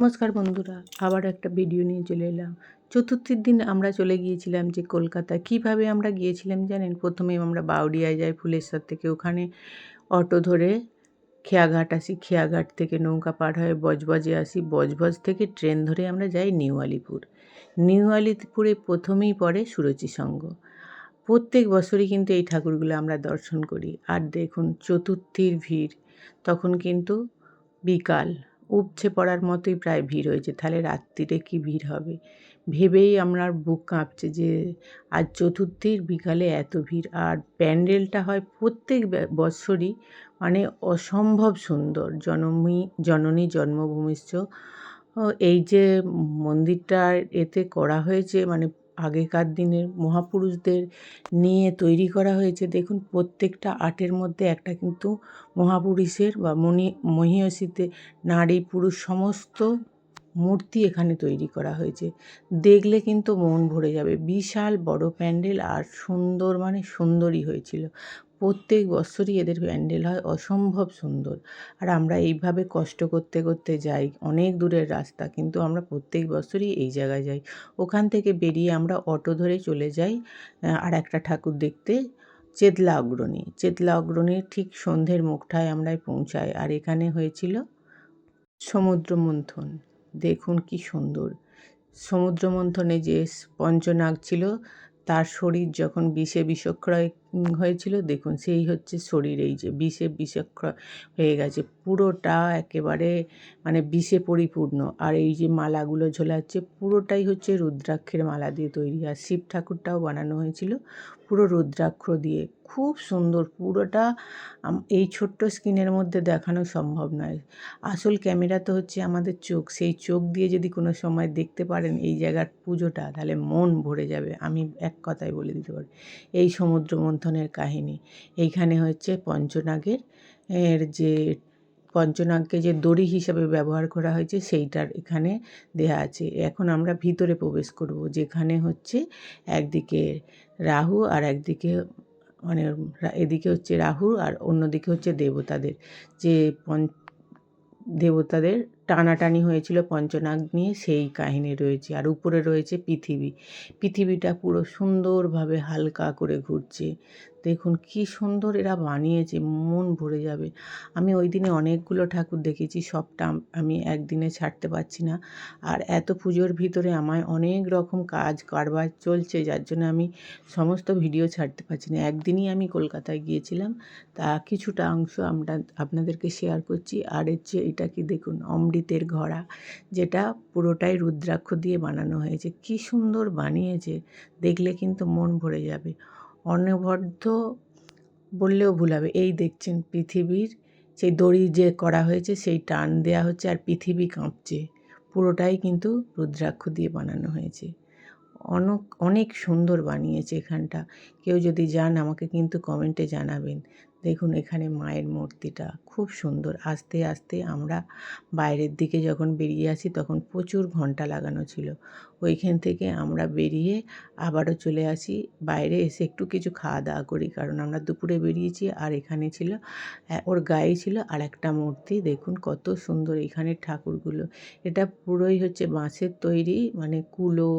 নমস্কার বন্ধুরা আবার একটা ভিডিও নিয়ে চলে এলাম। চতুর্থীর দিন আমরা চলে গিয়েছিলাম যে কলকাতা। কীভাবে আমরা গিয়েছিলাম জানেন? প্রথমে আমরা বাউডিয়ায় যাই ফুলেশ্বর থেকে। ওখানে অটো ধরে খেয়াঘাট আসি। খেয়াঘাট থেকে নৌকা পার হয়ে বজবজে আসি। বজবজ থেকে ট্রেন ধরে আমরা যাই নিউ আলিপুর। নিউ আলিপুরে প্রথমেই পড়ে সুরচি সঙ্গ প্রত্যেক বছরই কিন্তু এই ঠাকুরগুলো আমরা দর্শন করি। আর দেখুন, চতুর্থীর ভিড়, তখন কিন্তু বিকাল। উপচে পড়ার মতোই প্রায় ভিড় হয়েছে। তাহলে রাত্রিরে কি ভিড় হবে? ভেবেই আমার বুক কাঁপছে যে আজ চতুর্থীর বিকালে এত ভিড়। আর প্যান্ডেলটা হয় প্রত্যেক বৎসরই মানে অসম্ভব সুন্দর। জনমী, জননী জন্মভূমিশ্চ এই যে মন্দিরটার এতে করা হয়েছে মানে আগেকার দিনের মহাপুরুষদের নিয়ে তৈরি করা হয়েছে। দেখুন, প্রত্যেকটা আর্টের মধ্যে একটা কিন্তু মহাপুরুষের বা মনি মহিষীতে নারী, পুরুষ সমস্ত মূর্তি এখানে তৈরি করা হয়েছে। দেখলে কিন্তু মন ভরে যাবে। বিশাল বড় প্যান্ডেল আর সুন্দর মানে সুন্দরই হয়েছিল। প্রত্যেক বছরই এদের প্যান্ডেল হয়, অসম্ভব সুন্দর। আর আমরা এইভাবে কষ্ট করতে করতে যাই, অনেক দূরের রাস্তা, কিন্তু আমরা প্রত্যেক বছরই এই জায়গায় যাই। ওখান থেকে বেরিয়ে আমরা অটো ধরে চলে যাই আর একটা ঠাকুর দেখতে, চেতলা অগ্রণী। চেতলা অগ্রণীর ঠিক সন্ধ্যের মুখটায় আমরা পৌঁছাই, আর এখানে হয়েছিল সমুদ্র মন্থন। দেখুন কি সুন্দর। সমুদ্র মন্থনে যে পঞ্চনাগ ছিল তার শরীর যখন বিষে বিষক্রয় হয়েছিল, দেখুন, সেই হচ্ছে শরীর, এই যে বিষে বিষক্রয় হয়ে গেছে। পুরোটা একেবারে মানে বিষে পরিপূর্ণ। আর এই যে মালাগুলো ঝোলাচ্ছে, পুরোটাই হচ্ছে রুদ্রাক্ষের মালা দিয়ে তৈরি। আর শিব ঠাকুরটাও বানানো হয়েছিল পুরো রুদ্রাক্ষ দিয়ে। খুব সুন্দর। পুরোটা এই ছোট্ট স্ক্রিনের মধ্যে দেখানো সম্ভব নয়। আসল ক্যামেরা তো হচ্ছে আমাদের চোখ। সেই চোখ দিয়ে যদি কোনো সময় দেখতে পারেন এই জায়গার পুজোটা, তাহলে মন ভরে যাবে। আমি এক কথায় বলে দিতে পারি। এই সমুদ্র মন্থনের কাহিনী। এইখানে হচ্ছে পঞ্চনাগের, এর যে, পঞ্চনাগকে যে দড়ি হিসাবে ব্যবহার করা হয়েছে, সেইটার এখানে দেয়া আছে। এখন আমরা ভিতরে প্রবেশ করব, যেখানে হচ্ছে একদিকে রাহু আর একদিকে মানে এদিকে হচ্ছে রাহু আর অন্যদিকে হচ্ছে দেবতাদের। যে পঞ্চ দেবতাদের টানাটানি হয়েছিল পঞ্চনাগ নিয়ে, সেই কাহিনী রয়েছে। আর উপরে রয়েছে পৃথিবী। পৃথিবীটা পুরো সুন্দরভাবে হালকা করে ঘুরছে। দেখুন কি সুন্দর এরা বানিয়েছে, মন ভরে যাবে। আমি ওই দিনে অনেকগুলো ঠাকুর দেখেছি, সবটা আমি একদিনে ছাড়তে পারছি না। আর এত পুজোর ভিতরে আমায় অনেক রকম কাজ কারবার চলছে, যার জন্য আমি সমস্ত ভিডিও ছাড়তে পারছি না। একদিনই আমি কলকাতায় গিয়েছিলাম, তা কিছুটা অংশ আমরা আপনাদেরকে শেয়ার করছি। আর হচ্ছে এটা কি দেখুন অমৃতের ঘড়া, যেটা পুরোটাই রুদ্রাক্ষ দিয়ে বানানো হয়েছে। কি সুন্দর বানিয়েছে, দেখলে কিন্তু মন ভরে যাবে। অনবদ্য বললেও ভুল হবে। এই দেখছেন পৃথিবীর সেই দড়ি যে করা হয়েছে, সেই টান দেয়া হচ্ছে আর পৃথিবী কাঁপছে। পুরোটাই কিন্তু রুদ্রাক্ষ দিয়ে বানানো হয়েছে। অনেক অনেক সুন্দর বানিয়েছে এখানটা। কেউ যদি যান আমাকে কিন্তু কমেন্টে জানাবেন। দেখুন, এখানে মায়ের মূর্তিটা খুব সুন্দর। আস্তে আস্তে আমরা বাইরের দিকে যখন বেরিয়ে আসি তখন প্রচুর ঘণ্টা লাগানো ছিল। ওইখান থেকে আমরা বেরিয়ে আবারও চলে আসি। বাইরে এসে একটু কিছু খাওয়া দাওয়া করি কারণ আমরা দুপুরে বেরিয়েছি আর এখানে ছিল ওর গায়ে ছিল আর একটা মূর্তি। দেখুন কত সুন্দর এখানে ঠাকুরগুলো। এটা পুরোই হচ্ছে বাঁশের তৈরি মানে কুলো